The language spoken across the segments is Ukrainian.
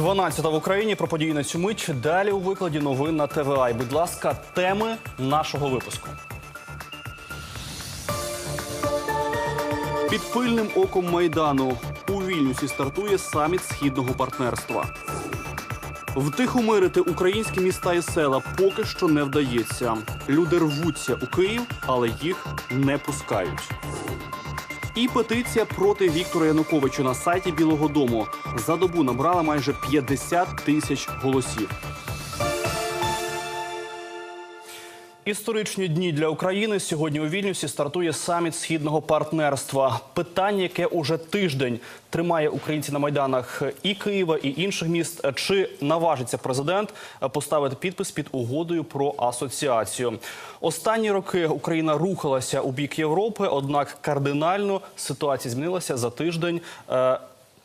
12 в Україні про події на цю мить. Далі у викладі новин на ТВА. І, будь ласка, теми нашого випуску. Під пильним оком майдану у Вільнюсі стартує саміт східного партнерства. Втихомирити українські міста і села поки що не вдається. Люди рвуться у Київ, але їх не пускають. І петиція проти Віктора Януковича на сайті Білого Дому за добу набрала майже 50 тисяч голосів. Історичні дні для України сьогодні у Вільнюсі стартує саміт східного партнерства. Питання, яке уже тиждень тримає українці на майданах і Києва, і інших міст. Чи наважиться президент поставити підпис під угодою про асоціацію? Останні роки Україна рухалася у бік Європи, однак кардинально ситуація змінилася за тиждень.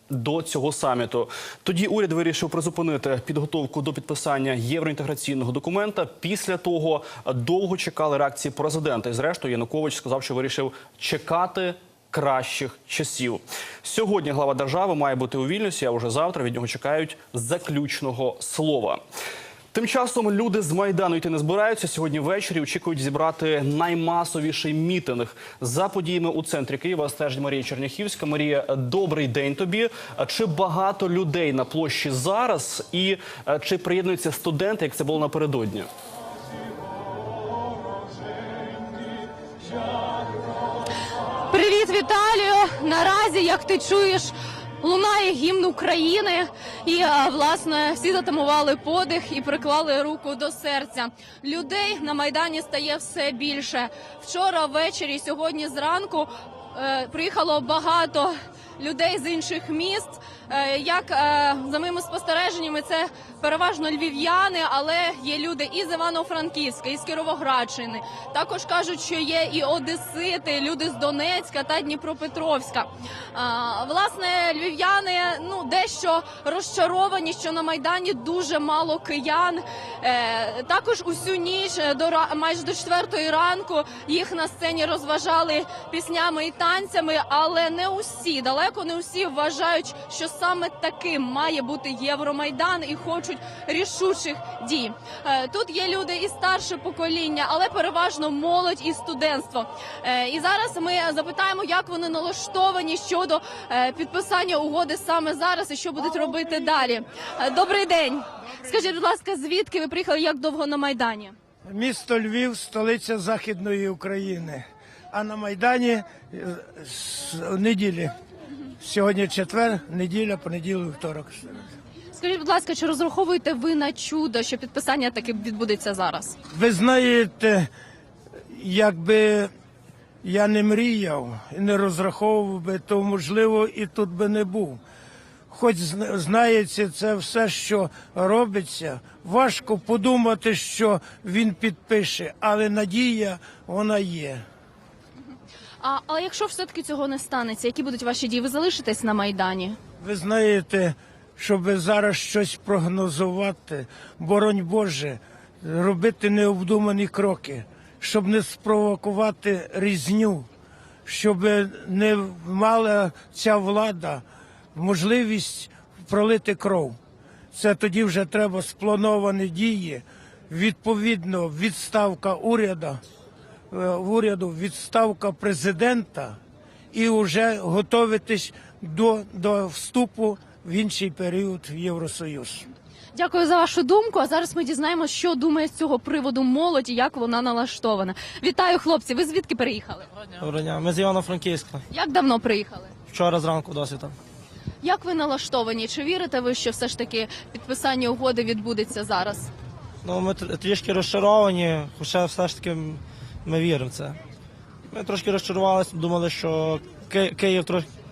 До цього саміту тоді уряд вирішив призупинити підготовку до підписання євроінтеграційного документа. Після того довго чекали реакції президента. І зрештою Янукович сказав, що вирішив чекати кращих часів. Сьогодні глава держави має бути у Вільнюсі. А вже завтра від нього чекають заключного слова. Тим часом люди з майдану йти не збираються. Сьогодні ввечері очікують зібрати наймасовіший мітинг за подіями у центрі Києва. Стежить Марія Черняхівська. Марія, добрий день тобі. Чи багато людей на площі зараз, і е, чи приєднуються студенти, як це було напередодні? Привіт, Віталію! Наразі, як ти чуєш, лунає гімн України, і власне всі затамували подих і приклали руку до серця. Людей на майдані стає все більше. Вчора ввечері, сьогодні зранку е, приїхало багато людей з інших міст. Е, Як е, за моїми спостереженнями, це переважно львів'яни, але є люди із Івано-Франківська, із Кіровоградщини. Також кажуть, що є і одесити, люди з Донецька та Дніпропетровська. Власне, львів'яни ну дещо розчаровані, що на майдані дуже мало киян. Е, Також усю ніч е, до майже до четвертої ранку їх на сцені розважали піснями і танцями, але не усі, далеко не усі вважають, що саме таким має бути Євромайдан і хочуть рішучих дій. Е, Тут є люди і старше покоління, але переважно молодь і студентство. Е, І зараз ми запитаємо, як вони налаштовані щодо е, підписання угоди саме зараз і що будуть робити далі. Добрий день. Скажіть, будь ласка, звідки ви приїхали? Як довго на майдані? Місто Львів, столиця Західної України. А на Майдані з неділі. Сьогодні четвер, неділя, понеділок, вівторок. Скажіть, будь ласка, чи розраховуєте ви на чудо, що підписання таки відбудеться зараз? Ви знаєте, якби я не мріяв і не розраховував би, то можливо і тут би не був. Хоч зна- знається це все, що робиться, важко подумати, що він підпише, але надія вона є. А, а якщо все таки цього не станеться, які будуть ваші дії? Ви залишитесь на майдані? Ви знаєте, щоб зараз щось прогнозувати, боронь Боже, робити необдумані кроки, щоб не спровокувати різню, щоб не мала ця влада можливість пролити кров. Це тоді вже треба сплановані дії, відповідно, відставка уряду, уряду, відставка президента і вже готуватись до, до вступу в інший період в Євросоюз. Дякую за вашу думку. А зараз ми дізнаємося, що думає з цього приводу молодь і як вона налаштована. Вітаю, хлопці. Ви звідки приїхали? Доброго дня. Ми з Івано-Франківська. Як давно приїхали? Вчора зранку досить. там. Як ви налаштовані? Чи вірите ви, що все ж таки підписання угоди відбудеться зараз? Ну, ми трішки розчаровані, хоча все ж таки ми віримо в це. Ми трошки розчарувалися, думали, що Київ,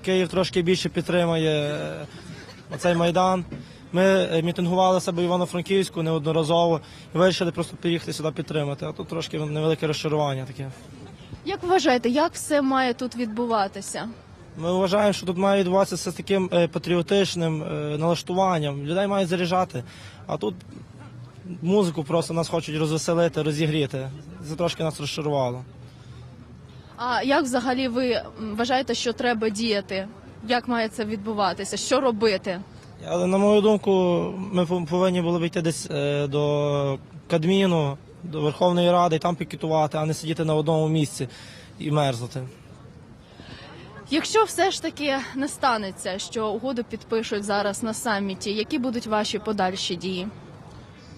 Київ трошки більше підтримає е, оцей майдан. Ми е, мітингували себе в Івано-Франківську неодноразово і вирішили просто приїхати сюди підтримати. А тут трошки невелике розчарування таке. Як вважаєте, як все має тут відбуватися? Ми вважаємо, що тут має відбуватися все з таким е, патріотичним налаштуванням. Людей мають заряджати. А тут музику просто нас хочуть розвеселити, розігріти. Це трошки нас розчарувало. А як взагалі ви вважаєте, що треба діяти? Як має це відбуватися? Що робити? Але на мою думку, ми пов- повинні були б йти десь е, до Кадміну, до Верховної Ради і там пікетувати, а не сидіти на одному місці і мерзнути. Якщо все ж таки не станеться, що угоду підпишуть зараз на саміті, які будуть ваші подальші дії?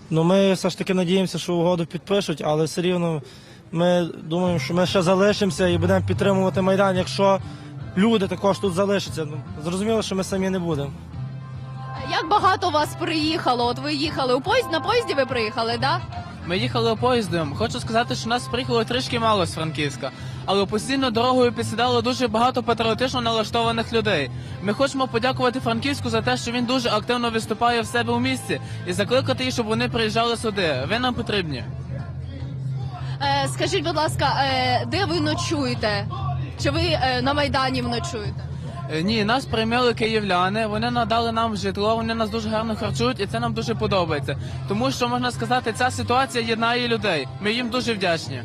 Ну, ми все ж таки надіємося, що угоду підпишуть, але все рівно ми думаємо, що ми ще залишимося і будемо підтримувати Майдан, якщо люди також тут залишаться. Ну, зрозуміло, що ми самі не будемо. Як багато вас приїхало? От ви їхали у поїзд на поїзді. Ви приїхали, да? Ми їхали поїздом. Хочу сказати, що нас приїхало трішки мало з Франківська, але постійно дорогою підсідало дуже багато патріотично налаштованих людей. Ми хочемо подякувати Франківську за те, що він дуже активно виступає в себе у місті і закликати їх, щоб вони приїжджали сюди. Ви нам потрібні. Е, скажіть, будь ласка, е, де ви ночуєте? Чи ви е, на майдані ночуєте? Ні, нас прийняли київляни. Вони надали нам житло. Вони нас дуже гарно харчують, і це нам дуже подобається. Тому що можна сказати, ця ситуація єднає людей. Ми їм дуже вдячні.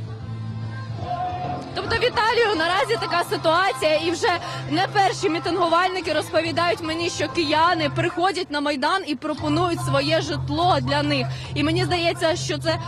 Тобто в Італію наразі така ситуація, і вже не перші мітингувальники розповідають мені, що кияни приходять на майдан і пропонують своє житло для них. І мені здається, що це.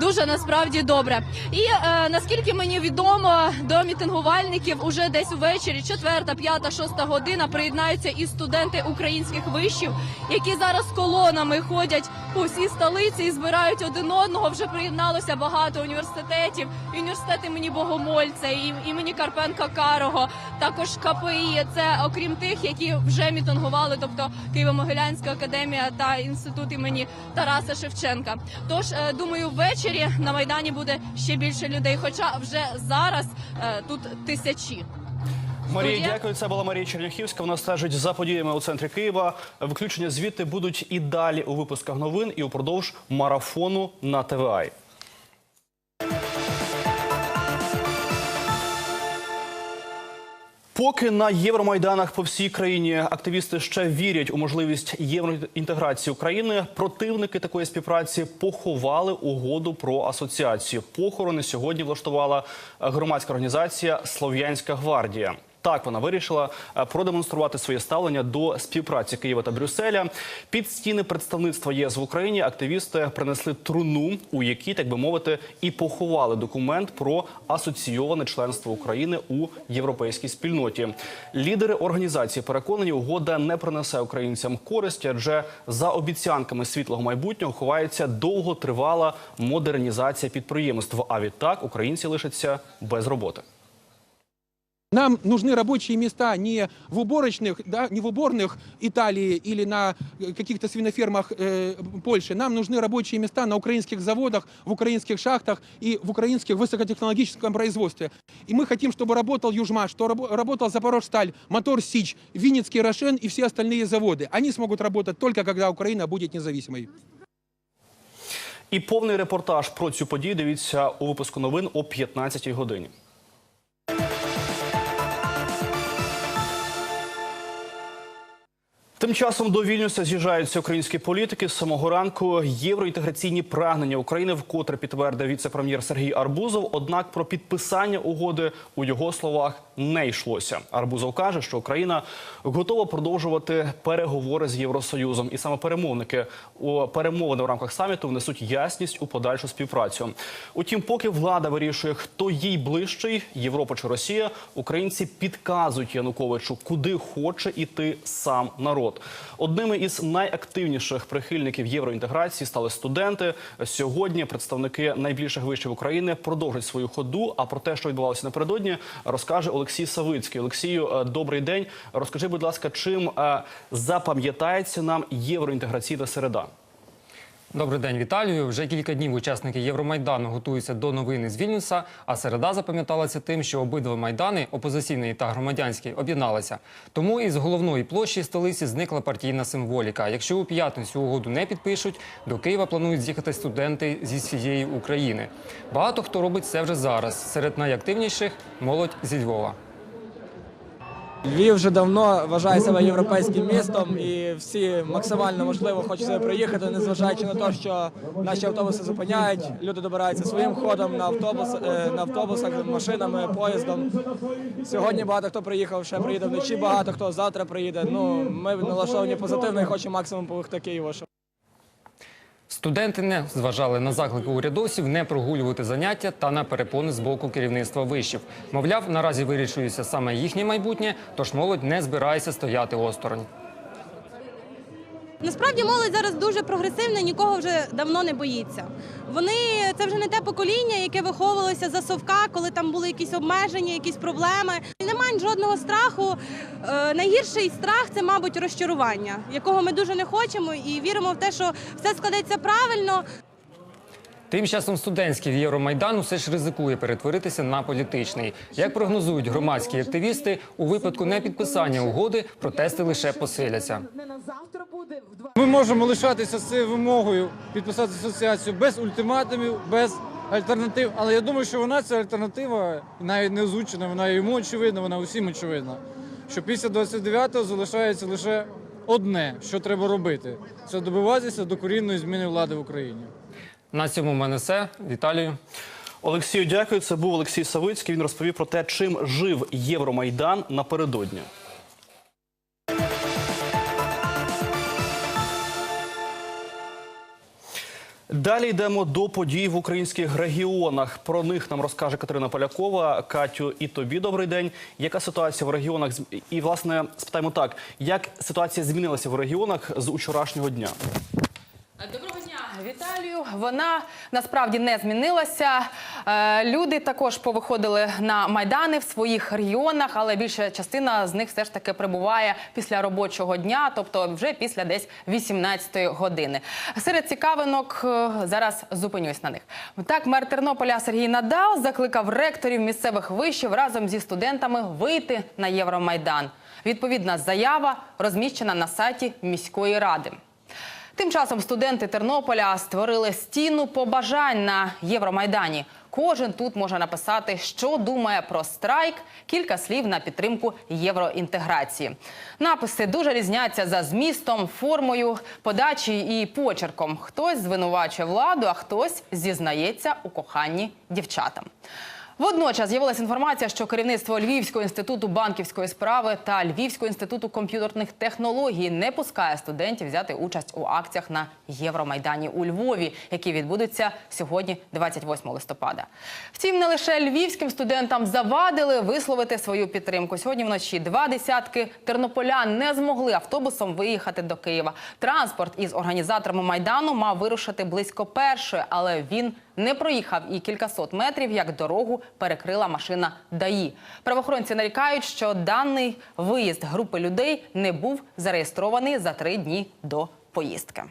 Дуже насправді добре. І е, наскільки мені відомо, до мітингувальників уже десь увечері, четверта, п'ята, шоста година, приєднаються і студенти українських вишів, які зараз колонами ходять по всій столиці і збирають один одного. Вже приєдналося багато університетів, і університет імені Богомольця, імені Карпенка Карого, також КПІ. Це окрім тих, які вже мітингували, тобто Києво-Могилянська академія та інститут імені Тараса Шевченка. Тож е, думаю, ввечері на майдані буде ще більше людей. Хоча вже зараз е, тут тисячі. Марія, дякую. Це була Марія Черняхівська. Вона стежить за подіями у центрі Києва. Включення звідти будуть і далі у випусках новин і упродовж марафону на ТВА. Поки на євромайданах по всій країні активісти ще вірять у можливість євроінтеграції України, противники такої співпраці поховали угоду про асоціацію. Похорони сьогодні влаштувала громадська організація Слов'янська гвардія. Так вона вирішила е, продемонструвати своє ставлення до співпраці Києва та Брюсселя. Під стіни представництва ЄС в Україні активісти принесли труну, у якій, так би мовити, і поховали документ про асоційоване членство України у європейській спільноті. Лідери організації переконані, угода не принесе українцям користі, адже за обіцянками світлого майбутнього ховається довготривала модернізація підприємств. А відтак українці лишаться без роботи. Нам нужны рабочие места не в уборочных, да, не в уборных Италии или на э, каких-то свинофермах э, Польши. Нам нужны рабочие места на украинских заводах, в украинских шахтах и в украинских высокотехнологическом производстве. И мы хотим, чтобы работал Южмаш, что рабо- работал Запорожсталь, Мотор Сич, Винницкий Рошен и все остальные заводы. Они смогут работать только когда Украина будет независимой. І повний репортаж про цю подію дивіться у випуску новин о 15-й годині. Тим часом до Вільнюса з'їжджаються українські політики з самого ранку. Євроінтеграційні прагнення України вкотре підтвердив віце-прем'єр Сергій Арбузов. Однак про підписання угоди у його словах не йшлося. Арбузов каже, що Україна готова продовжувати переговори з Євросоюзом, і саме перемовники у перемовини в рамках саміту внесуть ясність у подальшу співпрацю. Утім, поки влада вирішує, хто їй ближчий, Європа чи Росія, українці підказують Януковичу, куди хоче іти сам народ. Одними із найактивніших прихильників євроінтеграції стали студенти. Сьогодні представники найбільших вишів України продовжать свою ходу. А про те, що відбувалося напередодні, розкаже Олексій Савицький. Олексію, е, добрий день. Розкажи, будь ласка, чим е, запам'ятається нам євроінтеграційна середа? Добрий день, Віталію. Вже кілька днів учасники Євромайдану готуються до новини з Вільнюса. А середа запам'яталася тим, що обидва майдани опозиційний та громадянський об'єдналися. Тому із головної площі столиці зникла партійна символіка. Якщо у п'ятницю угоду не підпишуть, до Києва планують з'їхати студенти зі всієї України. Багато хто робить це вже зараз. Серед найактивніших молодь зі Львова. Львів вже давно вважає себе європейським містом, і всі максимально можливо хочуть сюди приїхати, незважаючи на те, що наші автобуси зупиняють. Люди добираються своїм ходом на автобус е, на автобусах, машинами, поїздом. Сьогодні багато хто приїхав, ще приїде вночі. Багато хто завтра приїде. Ну ми налаштовані позитивно і хочемо максимум допомогти Києву. Студенти не зважали на заклики урядовців не прогулювати заняття та на перепони з боку керівництва вишів. Мовляв, наразі вирішується саме їхнє майбутнє, тож молодь не збирається стояти осторонь. Насправді молодь зараз дуже прогресивна, нікого вже давно не боїться. Вони це вже не те покоління, яке виховувалося за совка, коли там були якісь обмеження, якісь проблеми. Немає жодного страху. Е, найгірший страх це, мабуть, розчарування, якого ми дуже не хочемо, і віримо в те, що все складеться правильно. Тим часом студентський Євромайдан усе ж ризикує перетворитися на політичний. Як прогнозують громадські активісти, у випадку непідписання угоди протести лише посиляться. Ми можемо лишатися з цією вимогою підписати асоціацію без ультиматумів, без альтернатив. Але я думаю, що вона ця альтернатива навіть не озвучена, вона йому очевидна, вона усім очевидна. Що після 29-го залишається лише одне, що треба робити: це добиватися докорінної зміни влади в Україні. На цьому в мене все. Віталію. Олексію, дякую. Це був Олексій Савицький. Він розповів про те, чим жив Євромайдан напередодні. Далі йдемо до подій в українських регіонах. Про них нам розкаже Катерина Полякова. Катю, і тобі добрий день. Яка ситуація в регіонах? І власне спитаємо так: як ситуація змінилася в регіонах з учорашнього дня? Доброго дня, Віталію. Вона насправді не змінилася. Е, Люди також повиходили на майдани в своїх регіонах, але більша частина з них все ж таки прибуває після робочого дня, тобто вже після десь 18-ї години. Серед цікавинок е, зараз зупинюсь на них. Так, мер Тернополя Сергій Надал закликав ректорів місцевих вишів разом зі студентами вийти на Євромайдан. Відповідна заява розміщена на сайті міської ради. Тим часом студенти Тернополя створили стіну побажань на Євромайдані. Кожен тут може написати, що думає про страйк, кілька слів на підтримку євроінтеграції. Написи дуже різняться за змістом, формою, подачі і почерком. Хтось звинувачує владу, а хтось зізнається у коханні дівчатам. Водночас з'явилася інформація, що керівництво Львівського інституту банківської справи та Львівського інституту комп'ютерних технологій не пускає студентів взяти участь у акціях на Євромайдані у Львові, які відбудуться сьогодні, 28 листопада. Втім, не лише львівським студентам завадили висловити свою підтримку. Сьогодні вночі два десятки тернополян не змогли автобусом виїхати до Києва. Транспорт із організаторами майдану мав вирушити близько першої, але він не проїхав і кількасот метрів, як дорогу перекрила машина ДАІ. Правоохоронці нарікають, що даний виїзд групи людей не був зареєстрований за три дні до поїздки.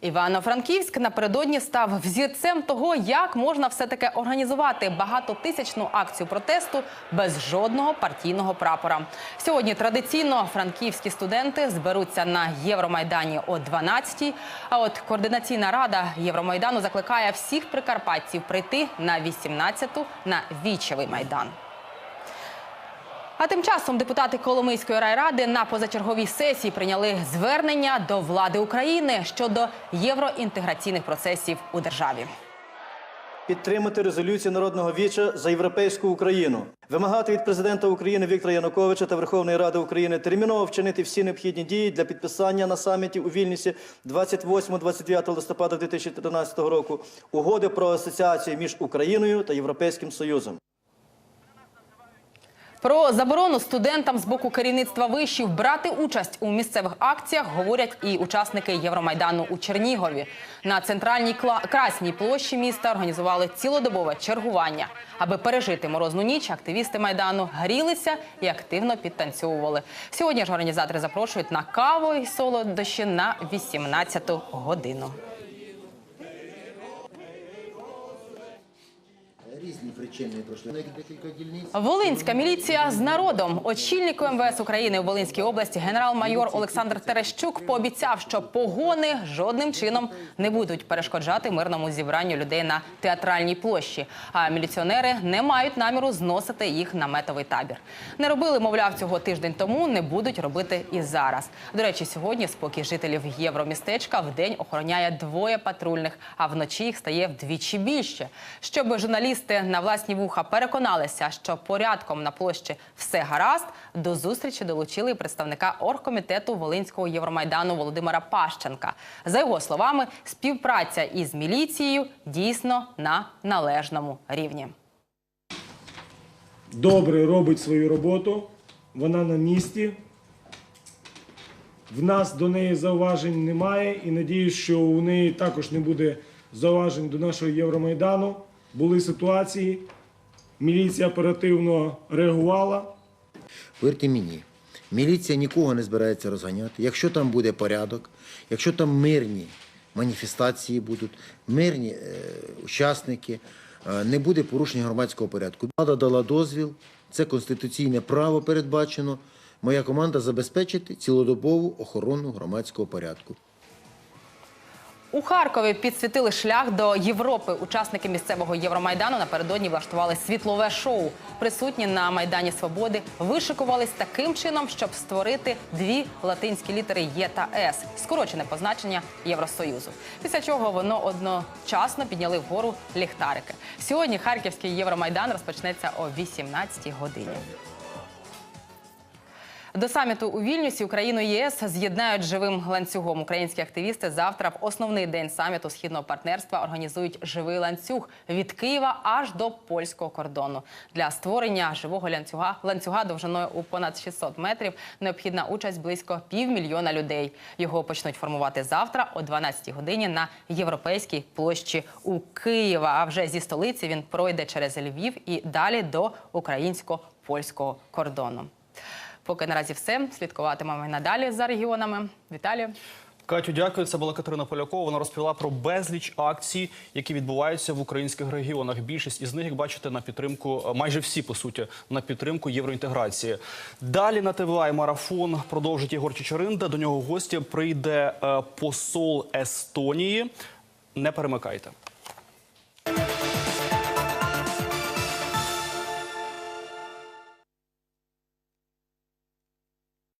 Івано-Франківськ напередодні став взірцем того, як можна все-таки організувати багатотисячну акцію протесту без жодного партійного прапора. Сьогодні традиційно франківські студенти зберуться на Євромайдані о 12-й, А от координаційна рада Євромайдану закликає всіх прикарпатців прийти на 18-ту на вічевий майдан. А тим часом депутати Коломийської райради на позачерговій сесії прийняли звернення до влади України щодо євроінтеграційних процесів у державі. підтримати резолюцію народного віча за європейську Україну, вимагати від президента України Віктора Януковича та Верховної Ради України терміново вчинити всі необхідні дії для підписання на саміті у Вільнюсі 28-29 листопада 2013 року угоди про асоціацію між Україною та Європейським Союзом. Про заборону студентам з боку керівництва вишів брати участь у місцевих акціях говорять і учасники Євромайдану у Чернігові. На центральній красній площі міста організували цілодобове чергування. Аби пережити морозну ніч, активісти майдану грілися і активно підтанцьовували. Сьогодні ж організатори запрошують на каву і солодощі на 18 годину. Різні причини пройшли. На декілька дільниць. Волинська міліція з народом. Очільнику МВС України у Волинській області генерал-майор Олександр Терещук пообіцяв, що погони жодним чином не будуть перешкоджати мирному зібранню людей на театральній площі. А міліціонери не мають наміру зносити їх наметовий табір. Не робили, мовляв, цього тиждень тому, не будуть робити і зараз. До речі, сьогодні спокій жителів євромістечка в день охороняє двоє патрульних, а вночі їх стає вдвічі більше. Щоб журналісти на власні вуха переконалися, що порядком на площі все гаразд, до зустрічі долучили представника оргкомітету Волинського Євромайдану Володимира Пащенка. За його словами, співпраця із міліцією дійсно на належному рівні. добре робить свою роботу, вона на місці. В нас до неї зауважень немає і надіюсь, що у неї також не буде зауважень до нашого Євромайдану. Були ситуації, міліція оперативно реагувала. Повірте мені, міліція нікого не збирається розганяти. Якщо там буде порядок, якщо там мирні маніфестації будуть, мирні е, учасники, е, не буде порушення громадського порядку. Влада дала дозвіл, це конституційне право передбачено. Моя команда забезпечить цілодобову охорону громадського порядку. У Харкові підсвітили шлях до Європи. Учасники місцевого Євромайдану напередодні влаштували світлове шоу. Присутні на Майдані Свободи вишикувались таким чином, щоб створити дві латинські літери Є та С, скорочене позначення Євросоюзу. Після чого воно одночасно підняли вгору ліхтарики. Сьогодні Харківський Євромайдан розпочнеться о 18 годині. До саміту у Вільнюсі Україну і ЄС з'єднають живим ланцюгом. Українські активісти завтра в основний день саміту східного партнерства організують живий ланцюг від Києва аж до польського кордону. Для створення живого ланцюга ланцюга довжиною у понад 600 метрів необхідна участь близько півмільйона людей. Його почнуть формувати завтра о 12 годині на європейській площі у Києва. А вже зі столиці він пройде через Львів і далі до українсько-польського кордону. Поки наразі все. Слідкуватимемо надалі за регіонами. Віталію. Катю, дякую. Це була Катерина Полякова. Вона розповіла про безліч акцій, які відбуваються в українських регіонах. Більшість із них, як бачите, на підтримку, майже всі по суті, на підтримку євроінтеграції. Далі на ТВА марафон продовжить Єгор Чичеринда. До нього в гості прийде е, посол Естонії. Не перемикайте.